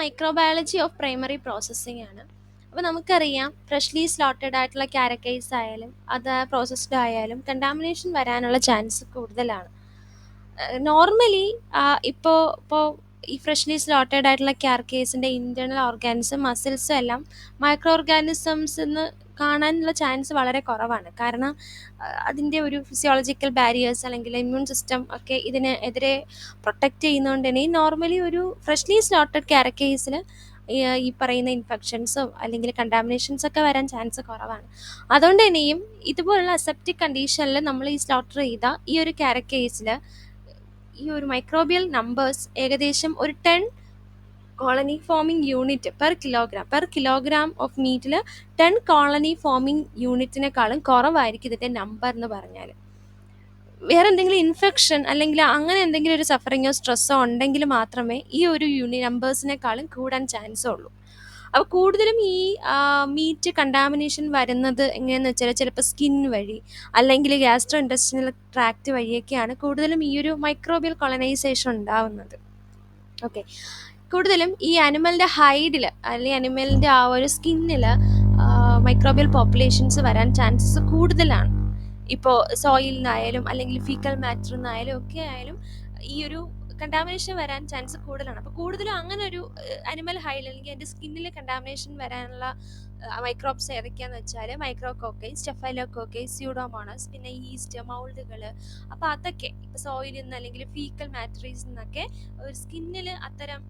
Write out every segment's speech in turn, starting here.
Microbiology of primary processing ആണ്. അപ്പോൾ നമുക്കറിയാം ഫ്രഷ്ലി സ്ലോട്ടഡ് ആയിട്ടുള്ള ക്യാരക്കേസ് ആയാലും അത് പ്രോസസ്ഡ് ആയാലും കണ്ടാമിനേഷൻ വരാനുള്ള ചാൻസ് കൂടുതലാണ്. നോർമലി ഇപ്പോൾ ഇപ്പോൾ ഈ ഫ്രഷ്ലി സ്ലോട്ടഡ് ആയിട്ടുള്ള ക്യാരക്കേസിന്റെ ഇന്റേർണൽ ഓർഗാനിസം മസിൽസും എല്ലാം മൈക്രോ ഓർഗാനിസംസ് എന്ന് കാണാനുള്ള ചാൻസ് വളരെ കുറവാണ്. കാരണം അതിന്റെ ഒരു ഫിസിയോളജിക്കൽ ബാരിയേഴ്സ് അല്ലെങ്കിൽ ഇമ്മ്യൂൺ സിസ്റ്റം ഒക്കെ ഇതിനെതിരെ പ്രൊട്ടക്റ്റ് ചെയ്യുന്നതുകൊണ്ട് തന്നെ ഈ നോർമലി ഒരു ഫ്രഷ്ലി സ്ലോട്ടഡ് കാരക്കേസിൽ ഈ പറയുന്ന ഇൻഫെക്ഷൻസും അല്ലെങ്കിൽ കണ്ടാമിനേഷൻസ് ഒക്കെ വരാൻ ചാൻസ് കുറവാണ്. അതുകൊണ്ട് തന്നെയും ഇതുപോലുള്ള അസെപ്റ്റിക് കണ്ടീഷനിൽ നമ്മൾ ഈ സ്ലോട്ടർ ചെയ്ത ഈ ഒരു കാരക്കേസിൽ ഈ ഒരു മൈക്രോബിയൽ നമ്പേഴ്സ് ഏകദേശം ഒരു ten colony forming unit per kilogram. Per kilogram of മീറ്റിൽ ടെൻ കോളനി ഫോമിംഗ് യൂണിറ്റിനേക്കാളും കുറവായിരിക്കും ഇതിന്റെ നമ്പർ എന്ന് പറഞ്ഞാൽ വേറെ എന്തെങ്കിലും ഇൻഫെക്ഷൻ അല്ലെങ്കിൽ അങ്ങനെ എന്തെങ്കിലും ഒരു സഫറിങ്ങോ സ്ട്രെസ്സോ ഉണ്ടെങ്കിൽ മാത്രമേ ഈ ഒരു യൂണി നമ്പേഴ്സിനേക്കാളും കൂടാൻ ചാൻസ് ഉള്ളൂ. അപ്പോൾ കൂടുതലും ഈ മീറ്റ് കണ്ടാമിനേഷൻ വരുന്നത് എങ്ങനെയെന്ന് വെച്ചാൽ ചിലപ്പോൾ സ്കിൻ വഴി അല്ലെങ്കിൽ ഗ്യാസ്ട്രോ ഇൻഡസ്ട്രിയൽ ട്രാക്ട് വഴിയൊക്കെയാണ് കൂടുതലും ഈ ഒരു മൈക്രോബിയൽ കൊളനൈസേഷൻ ഉണ്ടാവുന്നത്. ഓക്കെ. കൂടുതലും ഈ അനിമലിന്റെ ഹൈഡിൽ അല്ലെങ്കിൽ അനിമലിന്റെ ആ ഒരു സ്കിന്നിൽ മൈക്രോബിയൽ പോപ്പുലേഷൻസ് വരാൻ ചാൻസസ് കൂടുതലാണ്. ഇപ്പോൾ സോയിൽ നിന്നായാലും അല്ലെങ്കിൽ ഫീക്കൽ മാറ്റർ നിന്നായാലും ഒക്കെ ആയാലും ഈ ഒരു കണ്ടാമിനേഷൻ വരാൻ ചാൻസ് കൂടുതലാണ്. അപ്പോൾ കൂടുതലും അങ്ങനെ ഒരു അനിമൽ ഹൈൽ അല്ലെങ്കിൽ എന്റെ സ്കിന്നിൽ കണ്ടാമിനേഷൻ വരാനുള്ള മൈക്രോബ്സ് ഏതൊക്കെയാന്ന് വെച്ചാൽ micro cocci staphylo staphylococci pseudomonas പിന്നെ ഈസ്റ്റ് മൗൾഡുകൾ അപ്പോൾ അതൊക്കെ ഇപ്പോൾ സോയിലിൽ നിന്ന് അല്ലെങ്കിൽ ഫീക്കൽ മാറ്ററീസ് നിന്നൊക്കെ ഒരു സ്കിന്നിൽ അത്തരം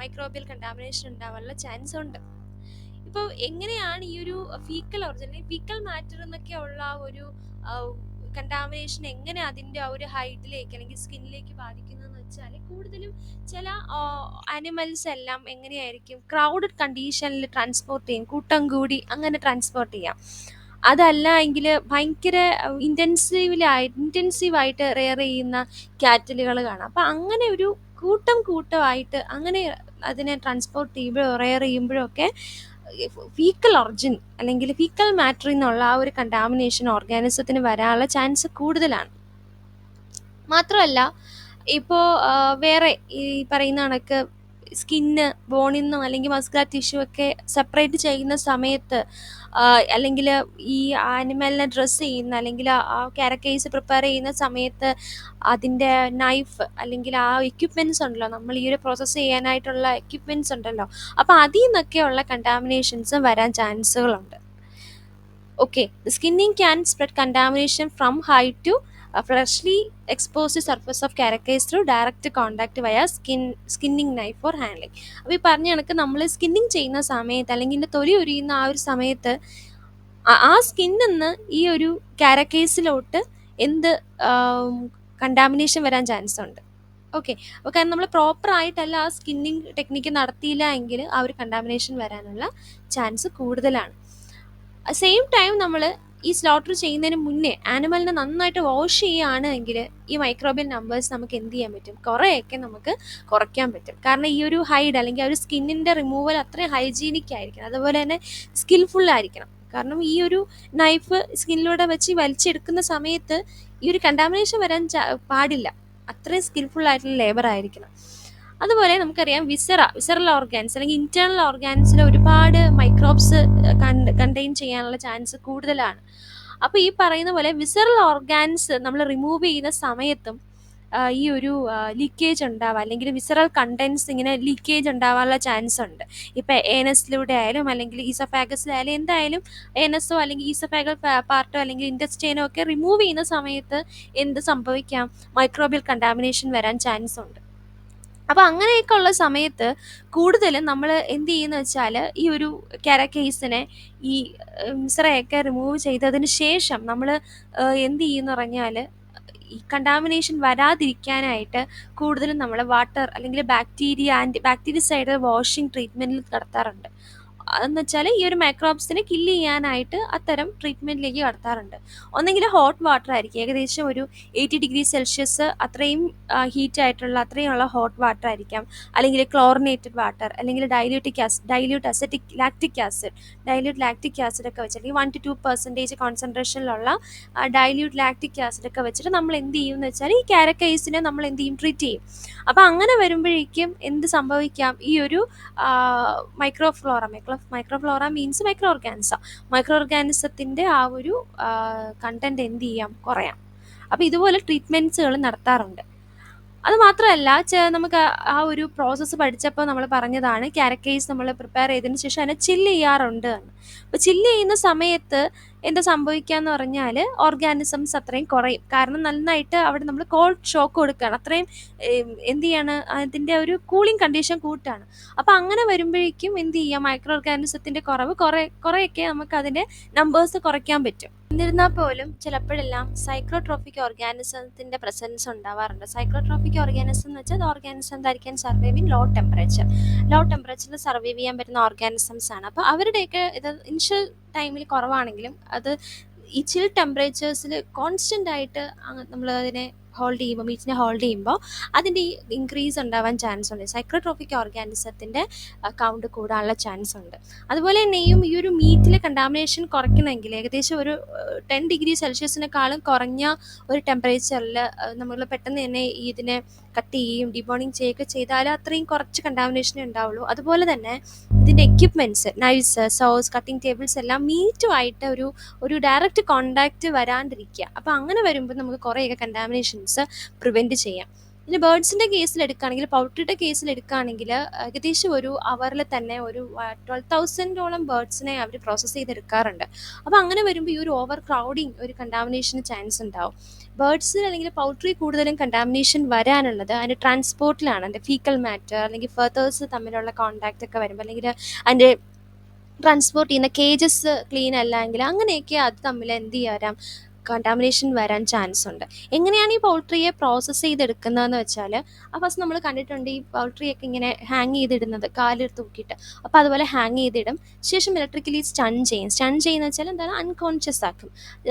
മൈക്രോബിയൽ കണ്ടാമിനേഷൻ ഉണ്ടാവാനുള്ള ചാൻസ് ഉണ്ട്. ഇപ്പോൾ എങ്ങനെയാണ് ഈ ഒരു ഫീക്കൽ ഒറിജിൻ ഫീക്കൽ മാറ്റർ എന്നൊക്കെ ഉള്ള ഒരു കണ്ടാമിനേഷൻ എങ്ങനെ അതിന്റെ ആ ഒരു ഹൈറ്റിലേക്ക് അല്ലെങ്കിൽ സ്കിന്നിലേക്ക് ബാധിക്കുന്നതെന്ന് വെച്ചാൽ കൂടുതലും ചില ആനിമൽസ് എല്ലാം എങ്ങനെയായിരിക്കും ക്രൗഡഡ് കണ്ടീഷനിൽ ട്രാൻസ്പോർട്ട് ചെയ്യും. കൂട്ടം കൂടി അങ്ങനെ ട്രാൻസ്പോർട്ട് ചെയ്യാം. അതല്ല എങ്കിൽ ഭയങ്കര ഇന്റൻസീവിലായി ഇന്റൻസീവായിട്ട് റെയർ ചെയ്യുന്ന കാറ്റലുകൾ കാണാം. അപ്പം അങ്ങനെ ഒരു കൂട്ടം കൂട്ടമായിട്ട് അങ്ങനെ അതിനെ ട്രാൻസ്പോർട്ട് ചെയ്യുമ്പോഴോ റെയർ ചെയ്യുമ്പോഴൊക്കെ ഫീക്കൽ ഒറിജിൻ അല്ലെങ്കിൽ ഫീക്കൽ മാറ്ററിൽ നിന്നുള്ള ആ ഒരു കണ്ടാമിനേഷൻ ഓർഗാനിസത്തിന് വരാനുള്ള ചാൻസ് കൂടുതലാണ്. മാത്രമല്ല ഇപ്പോൾ വേറെ ഈ പറയുന്ന കണക്ക് സ്കിന്ന് ബോണിൽ അല്ലെങ്കിൽ മസ്കുലർ ടിഷ്യൂ ഒക്കെ സെപ്പറേറ്റ് ചെയ്യുന്ന സമയത്ത് അല്ലെങ്കിൽ ഈ ആനിമലിനെ ഡ്രസ്സ് ചെയ്യുന്ന അല്ലെങ്കിൽ ആ കാരക്കേസ് പ്രിപ്പയർ ചെയ്യുന്ന സമയത്ത് അതിന്റെ നൈഫ് അല്ലെങ്കിൽ ആ എക്യുപ്മെന്റ്സ് ഉണ്ടല്ലോ നമ്മൾ ഈ ഒരു പ്രോസസ്സ് ചെയ്യാനായിട്ടുള്ള എക്യുപ്മെന്റ്സ് ഉണ്ടല്ലോ. അപ്പോൾ അതിൽ നിന്നൊക്കെയുള്ള കണ്ടാമിനേഷൻസ് വരാൻ ചാൻസുകളുണ്ട് okay skinning can spread contamination from hide to freshly exposed surface of carcass through direct contact via skin skinning knife for handling അപ്പോൾ ഈ പറഞ്ഞ കണക്ക് നമ്മൾ സ്കിന്നിങ് ചെയ്യുന്ന സമയത്ത് അല്ലെങ്കിൽ ഇതിന്റെ തൊലി ഉരിയുന്ന ആ ഒരു സമയത്ത് ആ സ്കിന്നിൽ നിന്ന് ഈ ഒരു കാരക്കേസിലോട്ട് എന്ത് കണ്ടാമിനേഷൻ വരാൻ ചാൻസ് ഉണ്ട്. ഓക്കെ അപ്പോൾ കാരണം നമ്മൾ പ്രോപ്പർ ആയിട്ടല്ല ആ സ്കിന്നിങ് ടെക്നിക്ക് നടത്തിയില്ല എങ്കിൽ ആ ഒരു കണ്ടാമിനേഷൻ വരാനുള്ള ചാൻസ് കൂടുതലാണ്. സെയിം ടൈം നമ്മൾ ഈ സ്ലോട്ടർ ചെയ്യുന്നതിന് മുന്നേ ആനിമലിനെ നന്നായിട്ട് വാഷ് ചെയ്യുകയാണ് എങ്കിൽ ഈ മൈക്രോബിയൽ നമ്പേഴ്സ് നമുക്ക് എന്ത് ചെയ്യാൻ പറ്റും? കുറേയൊക്കെ നമുക്ക് കുറയ്ക്കാൻ പറ്റും. കാരണം ഈ ഒരു ഹൈഡ് അല്ലെങ്കിൽ ആ ഒരു സ്കിന്നിന്റെ റിമൂവൽ അത്രയും ഹൈജീനിക് ആയിരിക്കണം. അതുപോലെ തന്നെ സ്കിൽഫുൾ ആയിരിക്കണം. കാരണം ഈ ഒരു നൈഫ് സ്കിന്നിലൂടെ വെച്ച് വലിച്ചെടുക്കുന്ന സമയത്ത് ഈ ഒരു കണ്ടാമിനേഷൻ വരാൻ പാടില്ല. അത്രയും സ്കിൽഫുൾ ആയിട്ടുള്ള ലേബർ ആയിരിക്കണം. അതുപോലെ നമുക്കറിയാം വിസറ വിസറൽ ഓർഗാൻസ് അല്ലെങ്കിൽ ഇന്റേണൽ ഓർഗാൻസിൽ ഒരുപാട് മൈക്രോബ്സ് കണ്ടെയ്ൻ ചെയ്യാനുള്ള ചാൻസ് കൂടുതലാണ്. അപ്പോൾ ഈ പറയുന്ന പോലെ വിസറൽ ഓർഗാൻസ് നമ്മൾ റിമൂവ് ചെയ്യുന്ന സമയത്തും ഈ ഒരു ലീക്കേജ് ഉണ്ടാവാം അല്ലെങ്കിൽ വിസറൽ കണ്ടൻസ് ഇങ്ങനെ ലീക്കേജ് ഉണ്ടാവാനുള്ള ചാൻസ് ഉണ്ട്. ഇപ്പോൾ ഏനസിലൂടെ ആയാലും അല്ലെങ്കിൽ ഈസഫാഗസിലായാലും എന്തായാലും ഏനസോ അല്ലെങ്കിൽ ഈസഫാഗൽ പാർട്ടോ അല്ലെങ്കിൽ ഇൻഡസ്റ്റൈനോ ഒക്കെ റിമൂവ് ചെയ്യുന്ന സമയത്ത് എന്ത് സംഭവിക്കാം? മൈക്രോബിയൽ കണ്ടാമിനേഷൻ വരാൻ ചാൻസ് ഉണ്ട്. അപ്പോൾ അങ്ങനെയൊക്കെ ഉള്ള സമയത്ത് കൂടുതലും നമ്മൾ എന്ത് ചെയ്യുന്ന വെച്ചാൽ ഈ ഒരു കേസിനെ ഈ മിശ്രയൊക്കെ റിമൂവ് ചെയ്തതിന് ശേഷം നമ്മൾ എന്ത് ചെയ്യുന്നു പറഞ്ഞാൽ ഈ കണ്ടാമിനേഷൻ വരാതിരിക്കാനായിട്ട് കൂടുതലും നമ്മൾ വാട്ടർ അല്ലെങ്കിൽ ബാക്ടീരിയ ആന്റി ബാക്ടീരിയസൈഡ് വാഷിംഗ് ട്രീറ്റ്മെന്റിൽ നടത്താറുണ്ട്. എന്ന് വെച്ചാൽ ഈ ഒരു മൈക്രോബ്സിനെ കില്ല് ചെയ്യാനായിട്ട് അത്തരം ട്രീറ്റ്മെന്റിലേക്ക് കടത്താറുണ്ട്. ഒന്നെങ്കിൽ ഹോട്ട് വാട്ടർ ആയിരിക്കും. ഏകദേശം ഒരു എയ്റ്റി ഡിഗ്രി സെൽഷ്യസ് അത്രയും ഹീറ്റ് ആയിട്ടുള്ള അത്രയും ഉള്ള ഹോട്ട് വാട്ടർ ആയിരിക്കാം. അല്ലെങ്കിൽ ക്ലോറിനേറ്റഡ് വാട്ടർ അല്ലെങ്കിൽ ഡൈല്യൂട്ടിക് acid dilute acetic lactic acid dilute lactic acid ഒക്കെ വെച്ചിട്ട് വൺ ടു ടു പെർസെന്റേജ് കോൺസെൻട്രേഷനിലുള്ള ഡൈല്യൂട്ട് ലാക്റ്റിക് ആസിഡ് ഒക്കെ വെച്ചിട്ട് നമ്മൾ എന്ത് ചെയ്യും എന്ന് വെച്ചാൽ ഈ കാരക്കൈസിനെ നമ്മൾ എന്ത് ചെയ്യും? ട്രീറ്റ് ചെയ്യും. അപ്പോൾ അങ്ങനെ വരുമ്പോഴേക്കും എന്ത് സംഭവിക്കാം? ഈ ഒരു microflora micro microflora means micro organism micro ഓർഗാനിസത്തിന്റെ ആ ഒരു കണ്ടന്റ് എന്ത് ചെയ്യാം? കുറയാം. അപ്പോൾ ഇതുപോലെ ട്രീറ്റ്മെന്റ്സുകൾ നടത്താറുണ്ട്. അത് മാത്രമല്ല നമുക്ക് ആ ഒരു പ്രോസസ്സ് പഠിച്ചപ്പോൾ നമ്മൾ പറഞ്ഞതാണ് ക്യാരക്കേസ് നമ്മൾ പ്രിപ്പയർ ചെയ്തതിന് ശേഷം അതിനെ ചില്ല് ചെയ്യാറുണ്ട് എന്ന്. അപ്പോൾ ചില്ല് ചെയ്യുന്ന സമയത്ത് എന്താ സംഭവിക്കുക എന്ന് പറഞ്ഞാൽ ഓർഗാനിസംസ് അത്രയും കുറയും. കാരണം നന്നായിട്ട് അവിടെ നമ്മൾ കോൾഡ് ഷോക്ക് കൊടുക്കുകയാണ്. അത്രയും എന്ത് ചെയ്യാണ്? അതിന്റെ ഒരു കൂളിംഗ് കണ്ടീഷൻ കൂട്ടാണ് അപ്പോൾ അങ്ങനെ വരുമ്പോഴേക്കും എന്ത് ചെയ്യാം? മൈക്രോ ഓർഗാനിസത്തിന്റെ കുറവ് കുറേ കുറേയൊക്കെ നമുക്ക് അതിന്റെ നമ്പേഴ്സ് കുറയ്ക്കാൻ പറ്റും. എന്നിരുന്നാൽ പോലും ചിലപ്പോഴെല്ലാം സൈക്രോട്രോഫിക് ഓർഗാനിസത്തിന്റെ പ്രസൻസ് ഉണ്ടാവാറുണ്ട്. സൈക്രോട്രോഫിക് ഓർഗാനിസം എന്ന് വെച്ചാൽ ഓർഗാനിസം ധരിക്കാൻ survive in low temperature low ടെമ്പറേച്ചറിൽ സർവൈവ് ചെയ്യാൻ പറ്റുന്ന ഓർഗാനിസംസ് ആണ്. അപ്പോൾ അവരുടെയൊക്കെ ഇത് ഇനിഷ്യൽ ടൈമിൽ കുറവാണെങ്കിലും അത് ഈ ചിൽ ടെമ്പറേച്ചേഴ്സിൽ കോൺസ്റ്റന്റ് ആയിട്ട് നമ്മൾ അതിനെ ഹോൾഡ് ചെയ്യുമ്പോൾ മീറ്റിനെ ഹോൾഡ് ചെയ്യുമ്പോൾ അതിന്റെ ഈ ഇൻക്രീസ് ഉണ്ടാവാൻ ചാൻസ് ഉണ്ട്. സൈക്രോട്രോഫിക് ഓർഗാനിസത്തിന്റെ കൗണ്ട് കൂടാനുള്ള ചാൻസ് ഉണ്ട്. അതുപോലെ തന്നെയും ഈ ഒരു മീറ്റിലെ കണ്ടാമിനേഷൻ കുറയ്ക്കണമെങ്കിൽ ഏകദേശം ഒരു ടെൻ ഡിഗ്രി സെൽഷ്യസിനേക്കാളും കുറഞ്ഞ ഒരു ടെമ്പറേച്ചറിൽ നമ്മൾ പെട്ടെന്ന് തന്നെ ഇതിനെ കട്ട് ചെയ്യുകയും ഡിബോണിങ് ചെയ്യുകയൊക്കെ ചെയ്താൽ അത്രയും കുറച്ച് കണ്ടാമിനേഷനേ ഉണ്ടാവുള്ളൂ. അതുപോലെ തന്നെ ഇതിന്റെ equipments knives saws cutting tables എല്ലാം മീറ്റുമായിട്ട് ഒരു ഒരു ഡയറക്റ്റ് കോണ്ടാക്റ്റ് വരാണ്ടിരിക്കുക. അപ്പോൾ അങ്ങനെ വരുമ്പോൾ നമുക്ക് കുറേയൊക്കെ കണ്ടാമിനേഷൻസ് പ്രിവെന്റ് ചെയ്യാം. ഇനി ബേർഡ്സിന്റെ കേസിൽ എടുക്കുകയാണെങ്കിൽ പൗട്രിയുടെ കേസിൽ എടുക്കുകയാണെങ്കിൽ ഏകദേശം ഒരു അവറിൽ തന്നെ ഒരു ട്വൽവ് തൗസൻഡോളം ബേർഡ്സിനെ അവർ പ്രോസസ്സ് ചെയ്തെടുക്കാറുണ്ട്. അപ്പോൾ അങ്ങനെ വരുമ്പോൾ ഈ ഒരു ഓവർ ക്രൗഡിങ് ഒരു കണ്ടാമിനേഷന് ചാൻസ് ഉണ്ടാവും. ബേർഡ്സിൽ അല്ലെങ്കിൽ പൗട്രി കൂടുതലും കണ്ടാമിനേഷൻ വരാനുള്ളത് അതിന്റെ ട്രാൻസ്പോർട്ടിലാണ് അതിന്റെ ഫീക്കൽ മാറ്റർ അല്ലെങ്കിൽ ഫെർത്തേഴ്സ് തമ്മിലുള്ള കോണ്ടാക്റ്റ് ഒക്കെ വരുമ്പോൾ അല്ലെങ്കിൽ അതിന്റെ ട്രാൻസ്പോർട്ട് ചെയ്യുന്ന കേജസ് ക്ലീൻ അല്ലെങ്കിൽ അങ്ങനെയൊക്കെ അത് തമ്മിൽ എന്ത് ചെയ്യാം? കണ്ടാമിനേഷൻ വരാൻ ചാൻസ് ഉണ്ട്. എങ്ങനെയാണ് ഈ പൗൾട്രിയെ പ്രോസസ്സ് ചെയ്തെടുക്കുന്നതെന്ന് വെച്ചാൽ ആ ഫസ്റ്റ് നമ്മൾ കണ്ടിട്ടുണ്ട് ഈ പൗൾട്രിയൊക്കെ ഇങ്ങനെ ഹാങ് ചെയ്തിടുന്നത് കാലിൽ തൂക്കിയിട്ട്. അപ്പോൾ അതുപോലെ ഹാങ് ചെയ്തിടും. ശേഷം ഇലക്ട്രിക്കലി സ്റ്റൺ ചെയ്യും. സ്റ്റൺ ചെയ്യുന്ന വെച്ചാൽ എന്താണ്? അൺകോൺഷ്യസ് ആക്കും.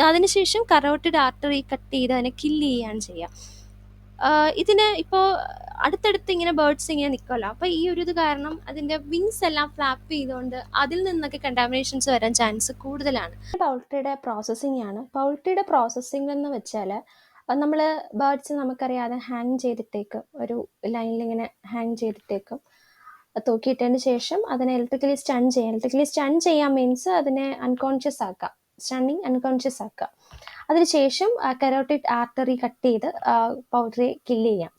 അതിനുശേഷം കറോട്ടിഡ് ആർട്ടറി കട്ട് ചെയ്ത് അതിനെ കില്ല് ചെയ്യുകയാണ് ചെയ്യുക. ഇതിന് ഇപ്പോൾ അടുത്തടുത്ത് ഇങ്ങനെ ബേർഡ്സ് ഇങ്ങനെ നിൽക്കുമല്ലോ അപ്പോൾ ഈ ഒരു ഇത് കാരണം അതിന്റെ വിങ്സ് എല്ലാം ഫ്ലാപ്പ് ചെയ്തുകൊണ്ട് അതിൽ നിന്നൊക്കെ കണ്ടാമിനേഷൻസ് വരാൻ ചാൻസ് കൂടുതലാണ്. പൗൾട്രിയുടെ പ്രോസസ്സിംഗ് ആണ്. പൗൾട്രിയുടെ പ്രോസസ്സിംഗ് എന്ന് വെച്ചാൽ നമ്മൾ ബേർഡ്സ് നമുക്കറിയാതെ ഹാങ് ചെയ്തിട്ടേക്കും. ഒരു ലൈനിൽ ഇങ്ങനെ ഹാങ് ചെയ്തിട്ടേക്കും. തൂക്കിയിട്ടതിന് ശേഷം അതിനെ ഇലക്ട്രിക്കലി സ്റ്റൺ ചെയ്യാം. ഇലക്ട്രിക്കലി സ്റ്റൺ ചെയ്യാൻ മീൻസ് അതിനെ അൺകോൺഷ്യസ് ആക്കുക സ്റ്റണ്ണിങ് അൺകോൺഷ്യസ് ആക്കുക. അതിനുശേഷം കരോട്ടിഡ് ആർട്ടറി കട്ട് ചെയ്ത് പൗഡറി കില്ല് ചെയ്യാം.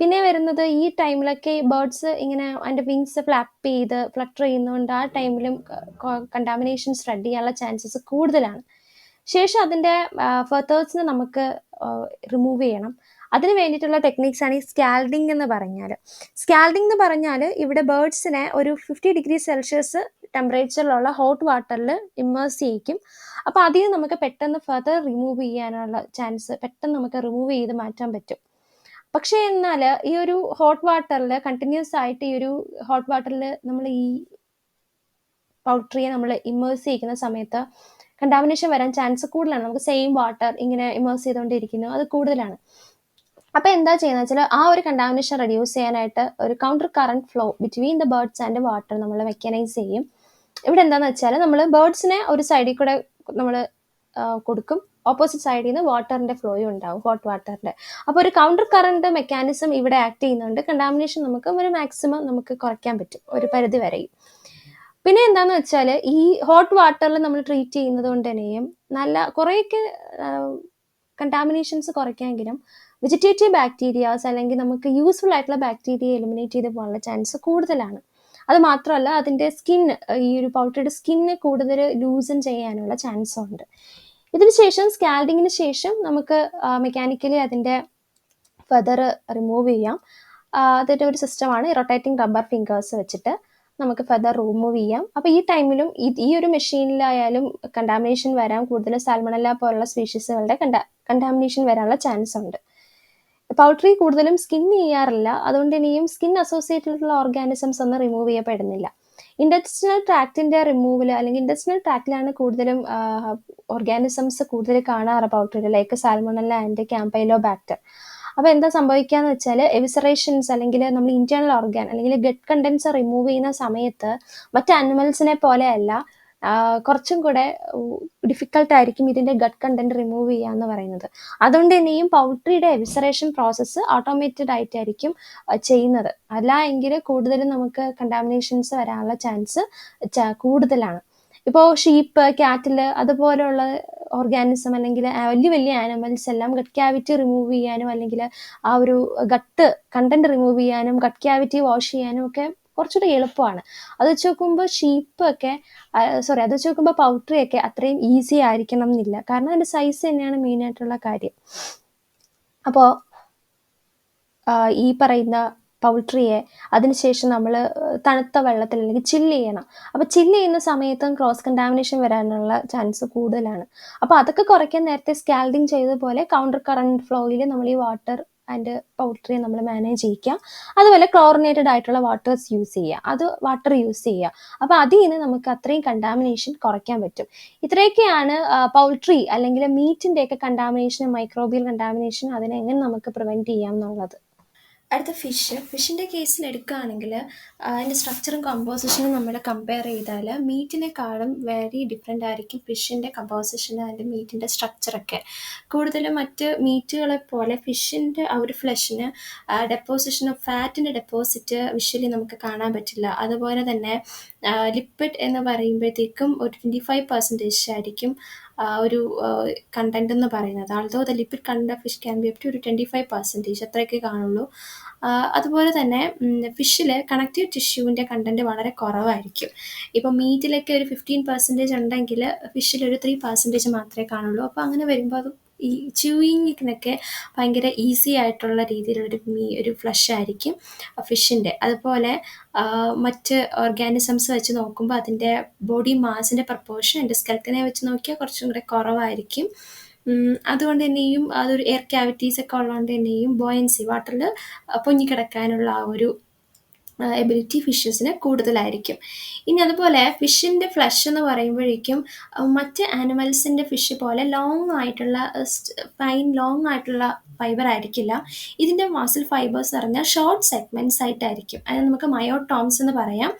പിന്നെ വരുന്നത് ഈ ടൈമിലൊക്കെ ബേർഡ്സ് ഇങ്ങനെ അതിന്റെ വിങ്സ് ഫ്ലാപ്പ് ചെയ്ത് ഫ്ലട്ടർ ചെയ്യുന്നതുകൊണ്ട് ആ ടൈമിലും കണ്ടാമിനേഷൻ സ്പ്രെഡ് ചെയ്യാനുള്ള ചാൻസസ് കൂടുതലാണ്. ശേഷം അതിന്റെ ഫെർത്തേഴ്സിനെ നമുക്ക് റിമൂവ് ചെയ്യണം. അതിന് വേണ്ടിയിട്ടുള്ള ടെക്നിക്സ് ആണ് ഈ സ്കാൽഡിങ് എന്ന് പറഞ്ഞാൽ സ്കാൽഡിങ് എന്ന് പറഞ്ഞാൽ ഇവിടെ ബേർഡ്സിനെ ഒരു ഫിഫ്റ്റി ഡിഗ്രി സെൽഷ്യസ് ടെമ്പറേച്ചറിലുള്ള ഹോട്ട് വാട്ടറിൽ ഇമ്മേഴ്സ് ചെയ്യിക്കും. അപ്പോൾ അതിൽ നിന്ന് നമുക്ക് പെട്ടെന്ന് ഫർദർ റിമൂവ് ചെയ്യാനുള്ള ചാൻസ് പെട്ടെന്ന് നമുക്ക് റിമൂവ് ചെയ്ത് മാറ്റാൻ പറ്റും. പക്ഷേ എന്നാൽ ഈ ഒരു ഹോട്ട് വാട്ടറിൽ കണ്ടിന്യൂസ് ആയിട്ട് ഈ ഒരു ഹോട്ട് വാട്ടറിൽ നമ്മൾ ഈ പൗട്രിയെ നമ്മൾ ഇമ്മേഴ്സ് ചെയ്യിക്കുന്ന സമയത്ത് കണ്ടാമിനേഷൻ വരാൻ ചാൻസ് കൂടുതലാണ്. നമുക്ക് സെയിം വാട്ടർ ഇങ്ങനെ ഇമേഴ്സ് ചെയ്തുകൊണ്ടിരിക്കുന്നു. അത് കൂടുതലാണ്. അപ്പോൾ എന്താ ചെയ്യുന്നത് വെച്ചാൽ ആ ഒരു കണ്ടാമിനേഷൻ റെഡ്യൂസ് ചെയ്യാനായിട്ട് ഒരു counter current flow between the birds and water നമ്മൾ മെക്കാനൈസ് ചെയ്യും. ഇവിടെ എന്താണെന്ന് വെച്ചാൽ നമ്മൾ ബേർഡ്സിനെ ഒരു സൈഡിൽ കൂടെ നമ്മൾ കൊടുക്കും. ഓപ്പോസിറ്റ് സൈഡിൽ നിന്ന് വാട്ടറിന്റെ ഫ്ലോയും ഉണ്ടാവും ഹോട്ട് വാട്ടറിന്റെ. അപ്പോൾ ഒരു കൗണ്ടർ കറണ്ട് മെക്കാനിസം ഇവിടെ ആക്ട് ചെയ്യുന്നുണ്ട്. കണ്ടാമിനേഷൻ നമുക്ക് ഒരു മാക്സിമം നമുക്ക് കുറയ്ക്കാൻ പറ്റും ഒരു പരിധി വരെയും. പിന്നെ എന്താന്ന് വെച്ചാൽ ഈ ഹോട്ട് വാട്ടറിൽ നമ്മൾ ട്രീറ്റ് ചെയ്യുന്നത് കൊണ്ട് തന്നെയും നല്ല കുറേയൊക്കെ കണ്ടാമിനേഷൻസ് കുറയ്ക്കാമെങ്കിലും വെജിറ്റേറ്റീവ് ബാക്ടീരിയാസ് അല്ലെങ്കിൽ നമുക്ക് യൂസ്ഫുൾ ആയിട്ടുള്ള ബാക്ടീരിയ എലിമിനേറ്റ് ചെയ്ത് പോകാനുള്ള ചാൻസ് കൂടുതലാണ്. അത് മാത്രമല്ല അതിന്റെ സ്കിൻ ഈ ഒരു പൗഡറുടെ സ്കിന്ന് കൂടുതൽ ലൂസൺ ചെയ്യാനുള്ള ചാൻസും ഉണ്ട്. ഇതിന് ശേഷം സ്കാൽഡിങ്ങിന് ശേഷം നമുക്ക് മെക്കാനിക്കലി അതിന്റെ ഫെദർ റിമൂവ് ചെയ്യാം. അതിന്റെ ഒരു സിസ്റ്റമാണ് റൊട്ടേറ്റിംഗ് റബ്ബർ ഫിംഗേഴ്സ് വെച്ചിട്ട് നമുക്ക് ഫെദർ റിമൂവ് ചെയ്യാം. അപ്പോൾ ഈ ടൈമിലും ഈ ഒരു മെഷീനിലായാലും കണ്ടാമിനേഷൻ വരാൻ കൂടുതൽ സാൽമണല്ല പോലുള്ള സ്പീഷീസുകളുടെ കണ്ട കണ്ടാമിനേഷൻ വരാനുള്ള ചാൻസ് ഉണ്ട്. പൗട്രി കൂടുതലും സ്കിൻ ചെയ്യാറില്ല. അതുകൊണ്ട് ഇനിയും സ്കിൻ അസോസിയേറ്റഡ് ഉള്ള ഓർഗാനിസംസ് ഒന്നും റിമൂവ് ചെയ്യപ്പെടുന്നില്ല. ഇൻഡസ്ട്രിയൽ ട്രാക്റ്റിന്റെ റിമൂവൽ അല്ലെങ്കിൽ ഇൻഡസ്ട്രിയൽ ട്രാക്റ്റിലാണ് കൂടുതലും ഓർഗാനിസംസ് കൂടുതൽ കാണാറ് പൗൾട്രിയിൽ like salmonella and campylobacter അപ്പോൾ എന്താ സംഭവിക്കാന്ന് വെച്ചാൽ എവിസറേഷൻസ് അല്ലെങ്കിൽ നമ്മൾ ഇന്റേണൽ ഓർഗാൻ അല്ലെങ്കിൽ ഗട്ട് കണ്ടൻസ് റിമൂവ് ചെയ്യുന്ന സമയത്ത് മറ്റ് ആനിമൽസിനെ പോലെയല്ല കുറച്ചും കൂടെ ഡിഫിക്കൽട്ട് ആയിരിക്കും ഇതിന്റെ ഗട്ട് കണ്ടന്റ് റിമൂവ് ചെയ്യുക എന്ന് പറയുന്നത്. അതുകൊണ്ട് തന്നെയും പൗൾട്രിയുടെ എവിസറേഷൻ പ്രോസസ്സ് ഓട്ടോമേറ്റഡ് ആയിട്ടായിരിക്കും ചെയ്യുന്നത്. അല്ല എങ്കിൽ കൂടുതലും നമുക്ക് കണ്ടാമിനേഷൻസ് വരാനുള്ള ചാൻസ് കൂടുതലാണ്. ഇപ്പോൾ ഷീപ്പ് കാറ്റിൽ അതുപോലെയുള്ള ഓർഗാനിസം അല്ലെങ്കിൽ വലിയ വലിയ ആനിമൽസ് എല്ലാം ഗട്ട് ക്യാവിറ്റി റിമൂവ് ചെയ്യാനും അല്ലെങ്കിൽ ആ ഒരു ഗട്ട് കണ്ടന്റ് റിമൂവ് ചെയ്യാനും ഗട്ട് ക്യാവിറ്റി വാഷ് ചെയ്യാനും ഒക്കെ കുറച്ചുകൂടി എളുപ്പമാണ്. അത് വെച്ച് നോക്കുമ്പോൾ ഷീപ്പ് ഒക്കെ സോറി അത് വെച്ച് നോക്കുമ്പോൾ പൗട്രി ഒക്കെ അത്രയും ഈസി ആയിരിക്കണം എന്നില്ല. കാരണം അതിന്റെ സൈസ് തന്നെയാണ് മെയിൻ ആയിട്ടുള്ള കാര്യം. അപ്പോൾ ഈ പറയുന്ന പൗൾട്രിയെ അതിനുശേഷം നമ്മൾ തണുത്ത വെള്ളത്തിൽ അല്ലെങ്കിൽ ചില്ല് ചെയ്യണം. അപ്പോൾ ചില്ല് ചെയ്യുന്ന സമയത്തും ക്രോസ് കണ്ടാമിനേഷൻ വരാനുള്ള ചാൻസ് കൂടുതലാണ്. അപ്പോൾ അതൊക്കെ കുറയ്ക്കാൻ നേരത്തെ സ്കാൽഡിങ് ചെയ്തതുപോലെ കൗണ്ടർ കറണ്ട് ഫ്ലോയിൽ നമ്മൾ ഈ വാട്ടർ ആൻഡ് പൗൾട്രി നമ്മൾ മാനേജ് ചെയ്യിക്കാം അതുപോലെ ക്ലോറിനേറ്റഡ് ആയിട്ടുള്ള വാട്ടേഴ്സ് യൂസ് ചെയ്യുക. അത് വാട്ടർ യൂസ് ചെയ്യുക. അപ്പോൾ അതിൽ നിന്ന് നമുക്ക് അത്രയും കണ്ടാമിനേഷൻ കുറയ്ക്കാൻ പറ്റും. ഇത്രയൊക്കെയാണ് പൗൾട്രി അല്ലെങ്കിൽ മീറ്റിന്റെയൊക്കെ കണ്ടാമിനേഷൻ മൈക്രോബിയൽ കണ്ടാമിനേഷൻ അതിനെ എങ്ങനെ നമുക്ക് പ്രിവെന്റ് ചെയ്യാം എന്നുള്ളത്. അടുത്ത ഫിഷ് ഫിഷിന്റെ കേസിൽ എടുക്കുകയാണെങ്കിൽ അതിന്റെ സ്ട്രക്ചറും കമ്പോസിഷനും നമ്മൾ കമ്പയർ ചെയ്താൽ മീറ്റിനെക്കാളും വെരി ഡിഫറെന്റ് ആയിരിക്കും ഫിഷിന്റെ കമ്പോസിഷൻ അതിന്റെ മീറ്റിന്റെ സ്ട്രക്ചറൊക്കെ കൂടുതലും മറ്റ് മീറ്റുകളെ പോലെ ഫിഷിന്റെ ആ ഒരു ഫ്ലഷിന് ഡെപ്പോസിഷൻ ഓഫ് ഫാറ്റിന്റെ ഡെപ്പോസിറ്റ് വിഷ്വലി നമുക്ക് കാണാൻ പറ്റില്ല. അതുപോലെ തന്നെ ലിപ്പിഡ് എന്ന് പറയുമ്പോഴത്തേക്കും ഒരു ട്വന്റി ഫൈവ് പെർസെന്റേജ് ആയിരിക്കും ഒരു കണ്ടന്റ് എന്ന് പറയുന്നത്. Although the lipid content of fish can be up to ഒരു ട്വന്റി ഫൈവ് പെർസെന്റേജ് അത്രയൊക്കെ കാണുള്ളൂ. അതുപോലെ തന്നെ ഫിഷിൽ കണക്റ്റീവ് ടിഷ്യൂവിന്റെ കണ്ടന്റ് വളരെ കുറവായിരിക്കും. ഇപ്പോൾ മീറ്റിലൊക്കെ ഒരു ഫിഫ്റ്റീൻ പെർസെന്റേജ് ഉണ്ടെങ്കിൽ ഫിഷിൽ ഒരു ത്രീ പെർസെന്റേജ് മാത്രമേ കാണുള്ളൂ. അപ്പോൾ അങ്ങനെ വരുമ്പോൾ അത് ഈ ച്യൂയിങ്ങിനൊക്കെ ഭയങ്കര ഈസി ആയിട്ടുള്ള രീതിയിലുള്ളൊരു മീ ഒരു ഫ്ലഷ് ആയിരിക്കും ഫിഷിന്റെ അതുപോലെ മറ്റ് ഓർഗാനിസംസ് വെച്ച് നോക്കുമ്പോൾ അതിന്റെ ബോഡി മാസിന്റെ പ്രപ്പോർഷൻ എന്റെ സ്കെൽത്തിനെ വെച്ച് നോക്കിയാൽ കുറച്ചും കൂടെ കുറവായിരിക്കും. അതുകൊണ്ട് തന്നെയും അതൊരു എയർ ക്യാവിറ്റീസ് ഒക്കെ ഉള്ളതുകൊണ്ട് തന്നെയും ബോയൻസി വാട്ടറിൽ പൊങ്ങിക്കിടക്കാനുള്ള ആ ഒരു എബിലിറ്റി ഫിഷസിന് കൂടുതലായിരിക്കും. ഇനി അതുപോലെ ഫിഷിന്റെ ഫ്ലഷ് എന്ന് പറയുമ്പോഴേക്കും മറ്റ് ആനിമൽസിന്റെ ഫിഷ് പോലെ ലോങ് ആയിട്ടുള്ള ഫൈൻ ലോങ് ആയിട്ടുള്ള ഫൈബർ ആയിരിക്കില്ല. ഇതിന്റെ മസിൽ ഫൈബേഴ്സ് പറഞ്ഞാൽ ഷോർട്ട് സെഗ്മെന്റ്സ് ആയിട്ടായിരിക്കും. അതിന് നമുക്ക് മയോടോംസ് എന്ന് പറയാം.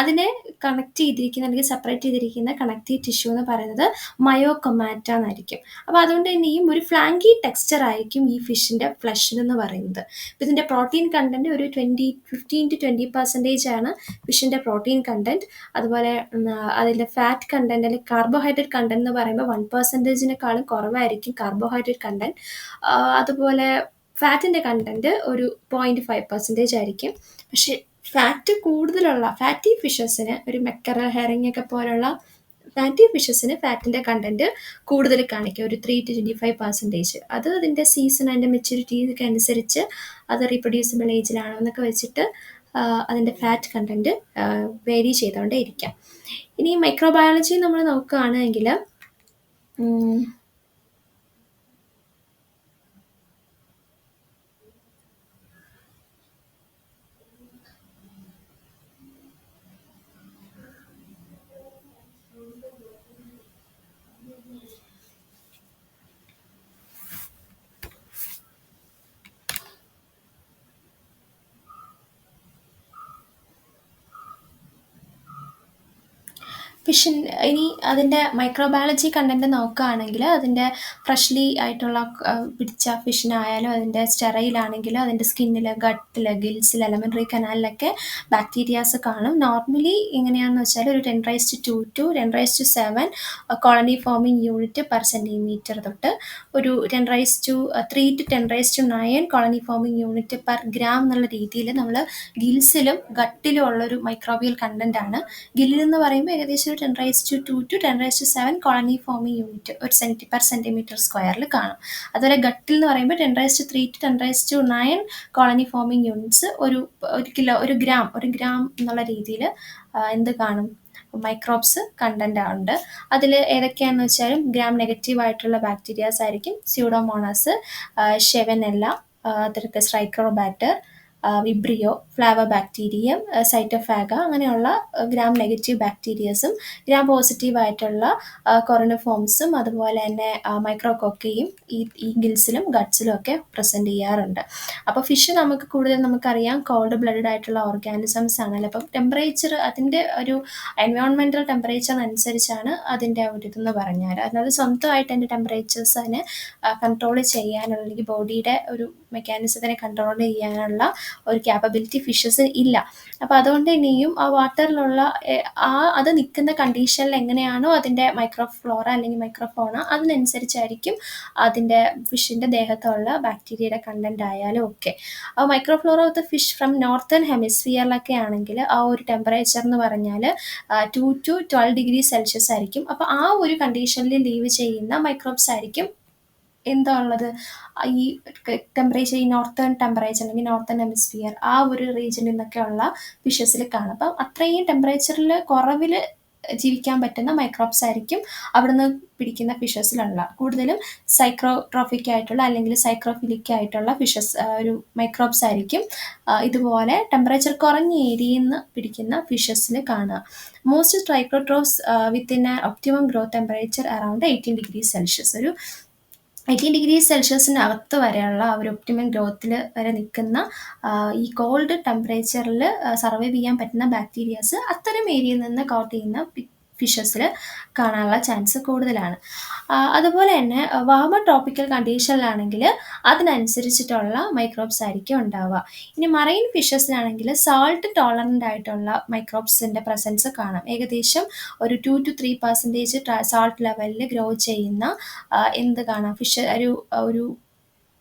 അതിനെ കണക്ട് ചെയ്തിരിക്കുന്ന അല്ലെങ്കിൽ സെപ്പറേറ്റ് ചെയ്തിരിക്കുന്ന കണക്റ്റീവ് ടിഷ്യൂ എന്ന് പറയുന്നത് മയോകൊമാറ്റ എന്നായിരിക്കും. അപ്പോൾ അതുകൊണ്ട് തന്നെയും ഒരു ഫ്ലാങ്കി ടെക്സ്ചർ ആയിരിക്കും ഈ ഫിഷിന്റെ ഫ്ലഷിനെന്ന് പറയുന്നത്. അപ്പോൾ ഇതിന്റെ പ്രോട്ടീൻ കണ്ടന്റ് ഒരു twenty fifteen to twenty percentage ആണ് ഫിഷിന്റെ പ്രോട്ടീൻ കണ്ടന്റ് അതുപോലെ അതിന്റെ ഫാറ്റ് കണ്ടന്റ് അല്ലെങ്കിൽ കാർബോഹൈഡ്രേറ്റ് കണ്ടന്റ് എന്ന് പറയുമ്പോൾ വൺ പെർസെന്റേജിനേക്കാളും കുറവായിരിക്കും കാർബോഹൈഡ്രേറ്റ് കണ്ടന്റ് അതുപോലെ ഫാറ്റിന്റെ കണ്ടന്റ് ഒരു പോയിന്റ് ഫൈവ് പെർസെന്റേജ് ആയിരിക്കും. പക്ഷേ ഫാറ്റ് കൂടുതലുള്ള ഫാറ്റി ഫിഷസിന് ഒരു മെക്കറ ഹെറിങ് ഒക്കെ പോലുള്ള ഫാറ്റി ഫിഷസിന് ഫാറ്റിന്റെ കണ്ടന്റ് കൂടുതൽ കാണിക്കും. ഒരു three to twenty five percentage അത് അതിന്റെ സീസൺ അതിന്റെ മെച്യൂരിറ്റി അനുസരിച്ച് അത് റീപ്രൊഡ്യൂസിബിൾ ഏജിലാണോ എന്നൊക്കെ വെച്ചിട്ട് അതിന്റെ ഫാറ്റ് കണ്ടന്റ് വേരി ചെയ്തുകൊണ്ടേ ഇരിക്കാം. ഇനി മൈക്രോബയോളജി നമ്മൾ നോക്കുകയാണെങ്കിൽ ഫിഷിൻ ഇനി അതിന്റെ മൈക്രോബയോളജി കണ്ടന്റ് നോക്കുകയാണെങ്കിൽ അതിന്റെ ഫ്രഷ്ലി ആയിട്ടുള്ള പിടിച്ച ഫിഷിനായാലും അതിന്റെ സ്റ്റെറയിലാണെങ്കിലും അതിന്റെ സ്കിന്നിൽ ഗട്ടിൽ ഗിൽസിൽ എലമെന്ററി കനാലിലൊക്കെ ബാക്ടീരിയാസ് കാണും. നോർമലി എങ്ങനെയാണെന്ന് വെച്ചാൽ ഒരു ten raise to two to ten raise to seven colony forming unit per centimetre തൊട്ട് ഒരു ten raise to three to ten raise to nine colony forming unit per gram എന്നുള്ള രീതിയിൽ നമ്മൾ ഗിൽസിലും ഗട്ടിലും ഉള്ളൊരു മൈക്രോബിയൽ കണ്ടന്റ് ആണ്. ഗില്ലിൽ എന്ന് പറയുമ്പോൾ ഏകദേശം ഒരു ten raise to two to ten raise to seven colony forming unit ഒരു സെന്റി പെർ സെന്റിമീറ്റർ സ്ക്വയറിൽ കാണും. അതുപോലെ ഗട്ടിൽ എന്ന് പറയുമ്പോൾ ten raise to three to ten raise to nine colony forming units ഒരു ഒരു കിലോ ഒരു ഗ്രാം ഒരു ഗ്രാം എന്നുള്ള രീതിയിൽ എന്ത് കാണും? മൈക്രോബ്സ് കണ്ടന്റ് ഉണ്ട് അതിൽ ഏതൊക്കെയാണെന്ന് വെച്ചാലും ഗ്രാം നെഗറ്റീവ് ആയിട്ടുള്ള ബാക്ടീരിയാസ് ആയിരിക്കും സ്യൂഡോമോണാസ് ഷെവനെല്ല അതൊക്കെ psychrobacter vibrio flavobacterium cytophaga അങ്ങനെയുള്ള ഗ്രാം നെഗറ്റീവ് ബാക്ടീരിയസും ഗ്രാം പോസിറ്റീവ് ആയിട്ടുള്ള കൊറോണഫോംസും അതുപോലെ തന്നെ മൈക്രോകോക്കയും ഈ ഗിൽസിലും ഗട്ട്സിലും ഒക്കെ പ്രസന്റ് ചെയ്യാറുണ്ട്. അപ്പോൾ ഫിഷ് നമുക്ക് കൂടുതൽ നമുക്കറിയാം കോൾഡ് ബ്ലഡഡ് ആയിട്ടുള്ള ഓർഗാനിസംസ് ആണല്ലോ അപ്പം ടെമ്പറേച്ചർ അതിന്റെ ഒരു എൻവയോൺമെന്റൽ ടെമ്പറേച്ചറിനനുസരിച്ചാണ് അതിന്റെ ഒരു ഇതെന്ന് പറഞ്ഞാൽ അതിനകത്ത് സ്വന്തമായിട്ട് അതിന്റെ ടെമ്പറേച്ചേഴ്സ് അതിനെ കൺട്രോൾ ചെയ്യാനുള്ള അല്ലെങ്കിൽ ബോഡിയുടെ ഒരു മെക്കാനിസത്തിനെ കൺട്രോൾ ചെയ്യാനുള്ള ഒരു ക്യാപ്പബിലിറ്റി ഫിഷസ് ഇല്ല. അപ്പോൾ അതുകൊണ്ട് ഇനിയും ആ വാട്ടറിലുള്ള ആ അത് നിൽക്കുന്ന കണ്ടീഷനിൽ എങ്ങനെയാണോ അതിന്റെ മൈക്രോഫ്ലോറ അല്ലെങ്കിൽ മൈക്രോഫോണ അതിനനുസരിച്ചായിരിക്കും അതിന്റെ ഫിഷിന്റെ ദേഹത്തുള്ള ബാക്ടീരിയയുടെ കണ്ടന്റ് ആയാലും ഒക്കെ. അപ്പോൾ microflora of the fish from northern ഹെമിസ്ഫിയറിലൊക്കെ ആണെങ്കിൽ ആ ഒരു ടെമ്പറേച്ചർ എന്ന് പറഞ്ഞാൽ two to twelve degree Celsius ആയിരിക്കും. അപ്പോൾ ആ ഒരു കണ്ടീഷനിൽ ലീവ് ചെയ്യുന്ന മൈക്രോബ്സ് ആയിരിക്കും എന്താ ഉള്ളത് ഈ ടെമ്പറേച്ചർ ഈ നോർത്തേൺ ടെമ്പറേച്ചർ അല്ലെങ്കിൽ നോർത്തേൺ ഹെമിസ്ഫിയർ ആ ഒരു റീജിയനിൽ നിന്നൊക്കെയുള്ള ഫിഷസിൽ കാണും. അപ്പം അത്രയും ടെമ്പറേച്ചറിൽ കുറവിൽ ജീവിക്കാൻ പറ്റുന്ന മൈക്രോബ്സ് ആയിരിക്കും അവിടുന്ന് പിടിക്കുന്ന ഫിഷസിലുള്ള കൂടുതലും സൈക്രോട്രോഫിക് ആയിട്ടുള്ള അല്ലെങ്കിൽ സൈക്രോഫിലിക് ആയിട്ടുള്ള ഫിഷസ് ഒരു മൈക്രോബ്സ് ആയിരിക്കും ഇതുപോലെ ടെമ്പറേച്ചർ കുറഞ്ഞ ഏരിയയിൽ നിന്ന് പിടിക്കുന്ന ഫിഷസിൽ കാണുക. Most psychrotrophs within a optimum growth temperature around eighteen degree Celsius ഒരു എയ്റ്റീൻ ഡിഗ്രി സെൽഷ്യസിന് അകത്ത് വരെയുള്ള ഒരു ഒപ്റ്റിമം ഗ്രോത്തിൽ വരെ നിൽക്കുന്ന ഈ കോൾഡ് ടെമ്പറേച്ചറിൽ സർവൈവ് ചെയ്യാൻ പറ്റുന്ന ബാക്ടീരിയാസ് അത്തരം ഏരിയയിൽ നിന്ന് കൗട്ട് ചെയ്യുന്ന ഫിഷസിൽ കാണാനുള്ള ചാൻസ് കൂടുതലാണ്. അതുപോലെ തന്നെ വാമ ട്രോപ്പിക്കൽ കണ്ടീഷനിലാണെങ്കിൽ അതിനനുസരിച്ചിട്ടുള്ള മൈക്രോബ്സ് ആയിരിക്കും ഉണ്ടാവുക. ഇനി മറൈൻ ഫിഷസിലാണെങ്കിൽ സാൾട്ട് ടോളറന്റ് ആയിട്ടുള്ള മൈക്രോബ്സിന്റെ പ്രസൻസ് കാണാം. ഏകദേശം ഒരു two to three percentage salt ലെവലിൽ ഗ്രോ ചെയ്യുന്ന എന്ത് കാണാം? ഫിഷ് ഒരു ഒരു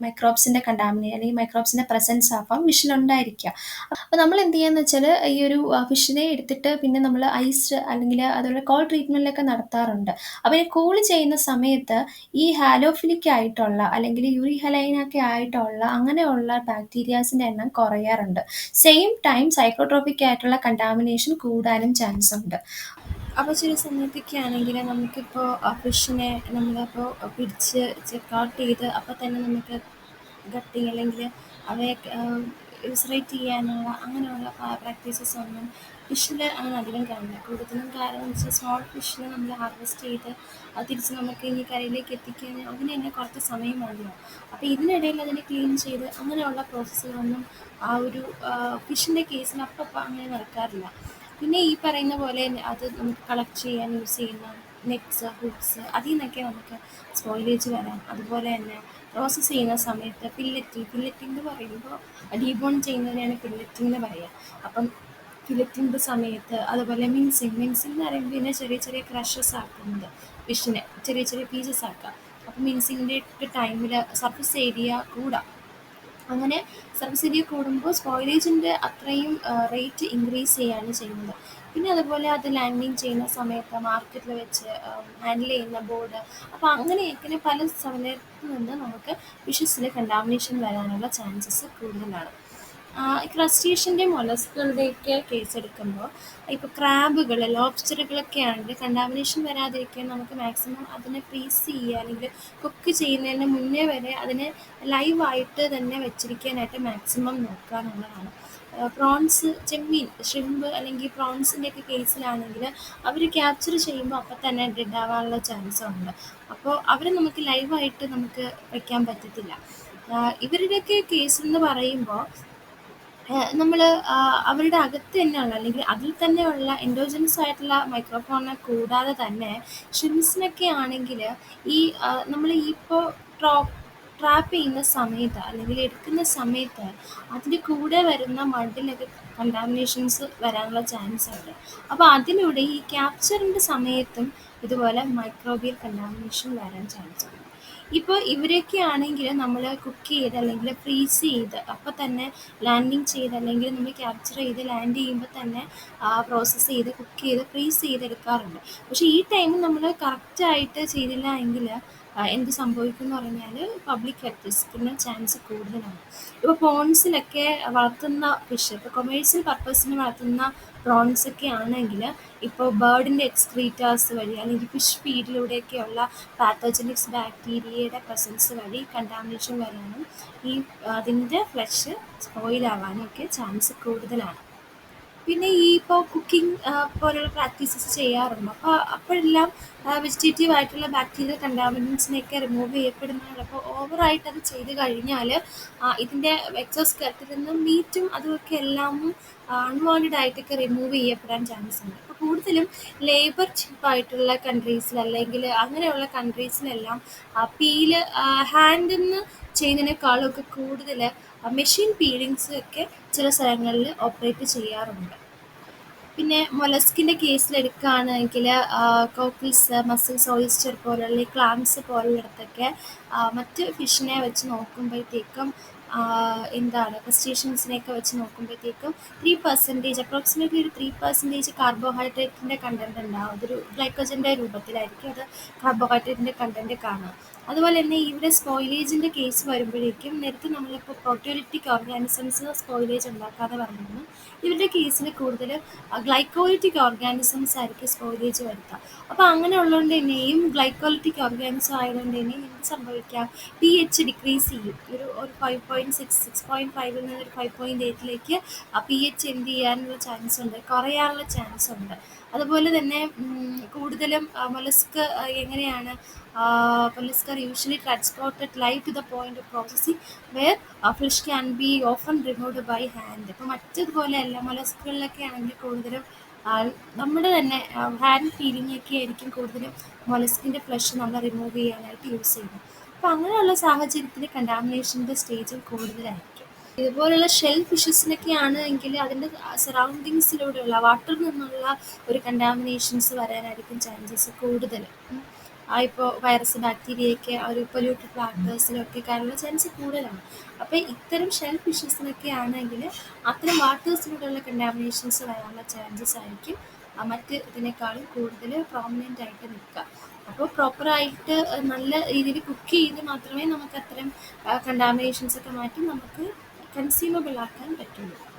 മൈക്രോബ്സിന്റെ കണ്ടാമിനി അല്ലെങ്കിൽ മൈക്രോബ്സിന്റെ പ്രസൻസ് ആവാം ഫിഷിലുണ്ടായിരിക്കുക അപ്പോൾ നമ്മൾ എന്ത് ചെയ്യാന്ന് വെച്ചാൽ ഈ ഒരു ഫിഷിനെ എടുത്തിട്ട് പിന്നെ നമ്മൾ ഐസ് അല്ലെങ്കിൽ അതുപോലെ കോൾ ട്രീറ്റ്മെന്റിലൊക്കെ നടത്താറുണ്ട്. അപ്പോൾ ഈ കൂൾ ചെയ്യുന്ന സമയത്ത് ഈ ഹാലോഫിലിക് ആയിട്ടുള്ള അല്ലെങ്കിൽ യൂറിഹലൈനൊക്കെ ആയിട്ടുള്ള അങ്ങനെയുള്ള ബാക്ടീരിയാസിന്റെ എണ്ണം കുറയാറുണ്ട്. സെയിം ടൈം സൈക്കോട്രോപിക് ആയിട്ടുള്ള കണ്ടാമിനേഷൻ കൂടാനും ചാൻസ് ഉണ്ട്. അപ്പോൾ ചില സമയത്തൊക്കെ ആണെങ്കിൽ നമുക്കിപ്പോൾ ഫിഷിനെ നമ്മളിപ്പോൾ പിടിച്ച് ചെക്കൗട്ട് ചെയ്ത് അപ്പോൾ തന്നെ നമുക്ക് ഗട്ടിങ് അല്ലെങ്കിൽ അവയെ യൂസറേറ്റ് ചെയ്യാനുള്ള അങ്ങനെയുള്ള പ്രാക്ടീസസ് ഒന്നും ഫിഷിൽ അങ്ങനെ അധികം കാണില്ല കൂടുതലും കാരണം എന്ന് വെച്ചാൽ സ്മോൾ ഫിഷിനെ നമ്മൾ ഹാർവെസ്റ്റ് ചെയ്ത് അത് തിരിച്ച് നമുക്ക് ഇനി കരയിലേക്ക് എത്തിക്കാൻ അതിന് തന്നെ കുറച്ച് സമയം മതിയാവും അപ്പോൾ ഇതിനിടയിൽ അതിനെ ക്ലീൻ ചെയ്ത് അങ്ങനെയുള്ള പ്രോസസ്സുകളൊന്നും ആ ഒരു ഫിഷിന്റെ അപ്പം അപ്പം അങ്ങനെ നടക്കാറില്ല. പിന്നെ ഈ പറയുന്ന പോലെ അത് നമുക്ക് കളക്ട് ചെയ്യാൻ യൂസ് ചെയ്യുന്ന നെറ്റ്സ് ഹുക്സ് അതിൽ നിന്നൊക്കെ നമുക്ക് സ്പോയിലേജ് വരാം അതുപോലെ തന്നെ പ്രോസസ്സ് ചെയ്യുന്ന സമയത്ത് ഫില്ലറ്റിംഗ് ഫില്ലറ്റിംഗ് എന്ന് പറയുമ്പോൾ ഡീബോൺ ചെയ്യുന്നതിനാണ് ഫില്ലറ്റിംഗ് എന്ന് പറയുക അപ്പം ഫില്ലറ്റിന്റെ സമയത്ത് അതുപോലെ മിൻസിങ് മിൻസിങ് എന്ന് പറയുമ്പോൾ പിന്നെ ചെറിയ ചെറിയ ക്രഷസ് ആക്കുന്നത് ഫിഷിനെ ചെറിയ ചെറിയ പീസസ് ആക്കുക അപ്പം മിൻസിങ്ങിന്റെ ടൈമിൽ സർഫസ് ഏരിയ കൂടാം. അങ്ങനെ സർവീസ് ഏരിയ കൂടുമ്പോൾ സ്പോയിലേജിന്റെ അത്രയും റേറ്റ് ഇൻക്രീസ് ചെയ്യാണ് ചെയ്യുന്നത്. പിന്നെ അതുപോലെ അത് ലാൻഡിങ് ചെയ്യുന്ന സമയത്ത് മാർക്കറ്റിൽ വെച്ച് ഹാൻഡിൽ ചെയ്യുന്ന ബോർഡ് അപ്പോൾ അങ്ങനെ അങ്ങനെ പല സമയത്ത് നിന്ന് നമുക്ക് ഫിഷസിൽ കണ്ടാമിനേഷൻ വരാനുള്ള ചാൻസസ് കൂടുതലാണ്. ക്രസ്റ്റേഷ്യന്റെ മൊലസ്കളുടെയൊക്കെ കേസ് എടുക്കുമ്പോൾ ഇപ്പോൾ ക്രാബുകൾ ലോബ്സ്റ്ററുകളൊക്കെ ആണെങ്കിൽ കണ്ടാമിനേഷൻ വരാതിരിക്കാൻ നമുക്ക് മാക്സിമം അതിനെ ഫ്രീസ് ചെയ്യുക അല്ലെങ്കിൽ കുക്ക് ചെയ്യുന്നതിന് മുന്നേ വരെ അതിനെ ലൈവായിട്ട് തന്നെ വെച്ചിരിക്കാനായിട്ട് മാക്സിമം നോക്കുക എന്നുള്ളതാണ്. പ്രോൺസ് ചെമ്മീൻ ഷ്രിമ്പ് അല്ലെങ്കിൽ പ്രോൺസിന്റെയൊക്കെ കേസിലാണെങ്കിൽ അവർ ക്യാപ്ചർ ചെയ്യുമ്പോൾ അപ്പം തന്നെ ഡെഡ് ആവാനുള്ള ചാൻസ് ഉണ്ട്. അപ്പോൾ അവരെ നമുക്ക് ലൈവായിട്ട് നമുക്ക് വയ്ക്കാൻ പറ്റത്തില്ല. ഇവരുടെയൊക്കെ കേസ് എന്ന് പറയുമ്പോൾ നമ്മൾ അവരുടെ അകത്ത് തന്നെയുള്ള അല്ലെങ്കിൽ അതിൽ തന്നെയുള്ള എൻഡോജൻസ് ആയിട്ടുള്ള മൈക്രോഫോണിനെ കൂടാതെ തന്നെ ഷിംസിനൊക്കെ ആണെങ്കിൽ ഈ നമ്മൾ ഇപ്പോൾ ട്രോ ട്രാപ്പ് ചെയ്യുന്ന സമയത്ത് അല്ലെങ്കിൽ എടുക്കുന്ന സമയത്ത് അതിന്റെ കൂടെ വരുന്ന മഡിലൊക്കെ കണ്ടാമിനേഷൻസ് വരാനുള്ള ചാൻസ് ഉണ്ട്. അപ്പോൾ അതിലൂടെ ഈ ക്യാപ്ചറിന്റെ സമയത്തും ഇതുപോലെ മൈക്രോബിയൽ കണ്ടാമിനേഷൻ വരാൻ ചാൻസ് ഉണ്ട്. ഇപ്പോൾ ഇവരൊക്കെ ആണെങ്കിൽ നമ്മൾ കുക്ക് ചെയ്ത് അല്ലെങ്കിൽ ഫ്രീസ് ചെയ്ത് അപ്പോൾ തന്നെ ലാൻഡിങ് ചെയ്ത് അല്ലെങ്കിൽ നമ്മൾ ക്യാപ്ചർ ചെയ്ത് ലാൻഡ് ചെയ്യുമ്പോൾ തന്നെ ആ പ്രോസസ്സ് ചെയ്ത് കുക്ക് ചെയ്ത് ഫ്രീസ് ചെയ്തെടുക്കാറുണ്ട്. പക്ഷേ ഈ ടൈമിൽ നമ്മൾ കറക്റ്റായിട്ട് ചെയ്തില്ല എങ്കിൽ എന്ത് സംഭവിക്കും എന്ന് പറഞ്ഞാൽ പബ്ലിക് ഹെൽത്ത് റിസ്കിന് ചാൻസ് കൂടുതലാണ്. ഇപ്പോൾ പ്രോൺസിലൊക്കെ വളർത്തുന്ന ഫിഷ് ഇപ്പോൾ കൊമേഴ്സ്യൽ പർപ്പസിന് വളർത്തുന്ന പ്രോൺസ് ഒക്കെ ആണെങ്കിൽ ഇപ്പോൾ ബേർഡിന്റെ എക്സ്ക്രീറ്റാസ് വഴി അല്ലെങ്കിൽ ഫിഷ് ഫീഡിലൂടെയൊക്കെയുള്ള പാത്തോജനിക്സ് ബാക്ടീരിയയുടെ പ്രസൻസ് വഴി കണ്ടാമിനേഷൻ വരാനും ഈ അതിന്റെ ഫ്ലഷ് സ്പോയിലാവാനും ഒക്കെ ചാൻസ് കൂടുതലാണ്. പിന്നെ ഈ ഇപ്പോൾ കുക്കിംഗ് പോലുള്ള പ്രാക്ടീസസ് ചെയ്യാറുണ്ട്? അപ്പോൾ അപ്പോഴെല്ലാം വെജിറ്റേറ്റീവ് ആയിട്ടുള്ള ബാക്ടീരിയൽ കണ്ടാമിനൻസിനെയൊക്കെ റിമൂവ് ചെയ്യപ്പെടുന്നതാണ്. അപ്പോൾ ഓവറായിട്ട് അത് ചെയ്ത് കഴിഞ്ഞാൽ ഇതിന്റെ എക്സോസ്കെലത്തിൽ നിന്നും മീറ്റും അതുമൊക്കെ എല്ലാം അൺവാണ്ടഡ് ആയിട്ടൊക്കെ റിമൂവ് ചെയ്യപ്പെടാൻ ചാൻസ് ഉണ്ട്. അപ്പോൾ കൂടുതലും ലേബർ ചീപ്പായിട്ടുള്ള കൺട്രീസിൽ അല്ലെങ്കിൽ അങ്ങനെയുള്ള കൺട്രീസിലെല്ലാം പീൽ ഹാൻഡിൽ നിന്ന് ചെയ്യുന്നതിനേക്കാളൊക്കെ കൂടുതൽ മെഷീൻ പീലിങ്സ് ഒക്കെ ചില സ്ഥലങ്ങളിൽ ഓപ്പറേറ്റ് ചെയ്യാറുണ്ട്. പിന്നെ മൊലസ്കിന്റെ കേസിലെടുക്കുകയാണെങ്കിൽ കോക്കിൾസ് മസിൽസ് ഓയിസ്റ്റർ പോലുള്ള ക്ലാംസ് പോലുള്ളിടത്തൊക്കെ മറ്റ് ഫിഷിനെ വെച്ച് നോക്കുമ്പോഴത്തേക്കും എന്താണ് ക്രസ്റ്റേഷ്യൻസിനെയൊക്കെ വെച്ച് നോക്കുമ്പോഴത്തേക്കും ത്രീ പെർസെന്റേജ് അപ്രോക്സിമേറ്റ്ലി ഒരു ത്രീ പെർസെന്റേജ് കാർബോഹൈഡ്രേറ്റിന്റെ കണ്ടന്റ് ഉണ്ടാവും. അതൊരു ഗ്ലൈക്കോജന്റെ രൂപത്തിലായിരിക്കും അത് കാർബോഹൈഡ്രേറ്റിന്റെ കണ്ടന്റ് കാണുക. അതുപോലെ തന്നെ ഇവിടെ സ്പോയിലേജിന്റെ കേസ് വരുമ്പോഴേക്കും നേരത്തെ നമ്മളിപ്പോൾ പ്രോട്ടോലിറ്റിക് ഓർഗാനിസംസ് സ്പോയിലേജ് ഉണ്ടാക്കാതെ പറഞ്ഞിരുന്നു. ഇവരുടെ കേസിൽ കൂടുതൽ ഗ്ലൈക്കോലിറ്റിക് ഓർഗാനിസംസ് ആയിരിക്കും സ്പോയിലേജ് വരുത്തുക അപ്പോൾ അങ്ങനെയുള്ളതുകൊണ്ട് തന്നെയും ഗ്ലൈക്കോലിറ്റിക് ഓർഗാനിസം ആയതുകൊണ്ട് തന്നെ എന്ത് സംഭവിക്കാം? പി എച്ച് ഡിക്രീസ് ചെയ്യും. ഒരു ഒരു five point six six point ഫൈവിൽ നിന്ന് ഒരു ഫൈവ് പോയിന്റ് എയ്റ്റിലേക്ക് പി എച്ച് എന്ത് ചെയ്യാനുള്ള ചാൻസ് ഉണ്ട്? കുറയാനുള്ള ചാൻസ് ഉണ്ട്. അതുപോലെ തന്നെ കൂടുതലും മൊലസ്ക് എങ്ങനെയാണ് mollusks are usually transported live to the point of processing where uh, fish can be often removed by hand. മറ്റതുപോലെ അല്ല മൊലസ്കുകളിലൊക്കെ ആണെങ്കിൽ കൂടുതലും നമ്മുടെ തന്നെ ഹാൻഡ് ഫീലിംഗ് ഒക്കെ ആയിരിക്കും കൂടുതലും മൊലസ്കിന്റെ ഫ്ലഷ് നമ്മൾ റിമൂവ് ചെയ്യാനായിട്ട് യൂസ് ചെയ്യുന്നത്. അപ്പോൾ അങ്ങനെയുള്ള സാഹചര്യത്തിൽ കണ്ടാമിനേഷന്റെ സ്റ്റേജിൽ കൂടുതലായിരിക്കും ഇതുപോലുള്ള ഷെൽ ഫിഷസിനൊക്കെ ആണെങ്കിൽ അതിന്റെ സറൗണ്ടിങ്സിലൂടെയുള്ള വാട്ടറിൽ നിന്നുള്ള ഒരു കണ്ടാമിനേഷൻസ് വരാനായിരിക്കും ചാൻസസ് കൂടുതൽ. ആ ഇപ്പോൾ വൈറസ് ബാക്ടീരിയയൊക്കെ ഒരു പൊല്യൂട്ടഡ് വാട്ടേഴ്സിലൊക്കെ കാരണം ചാൻസ് കൂടുതലാണ്. അപ്പോൾ ഇത്തരം ഷെൽ ഫിഷസിനൊക്കെ ആണെങ്കിൽ അത്തരം വാട്ടേഴ്സിലൂടെയുള്ള കണ്ടാമിനേഷൻസ് വരാനുള്ള ചാൻസസ് ആയിരിക്കും. മറ്റ് ഇതിനേക്കാളും കൂടുതൽ പ്രോമിനന്റ് ആയിട്ട് നിൽക്കുക. അപ്പോൾ പ്രോപ്പറായിട്ട് നല്ല രീതിയിൽ കുക്ക് ചെയ്ത് മാത്രമേ നമുക്ക് അത്തരം കണ്ടാമിനേഷൻസ് ഒക്കെ മാറ്റി നമുക്ക് കൺസ്യൂമബിൾ ആക്കാൻ പറ്റുള്ളൂ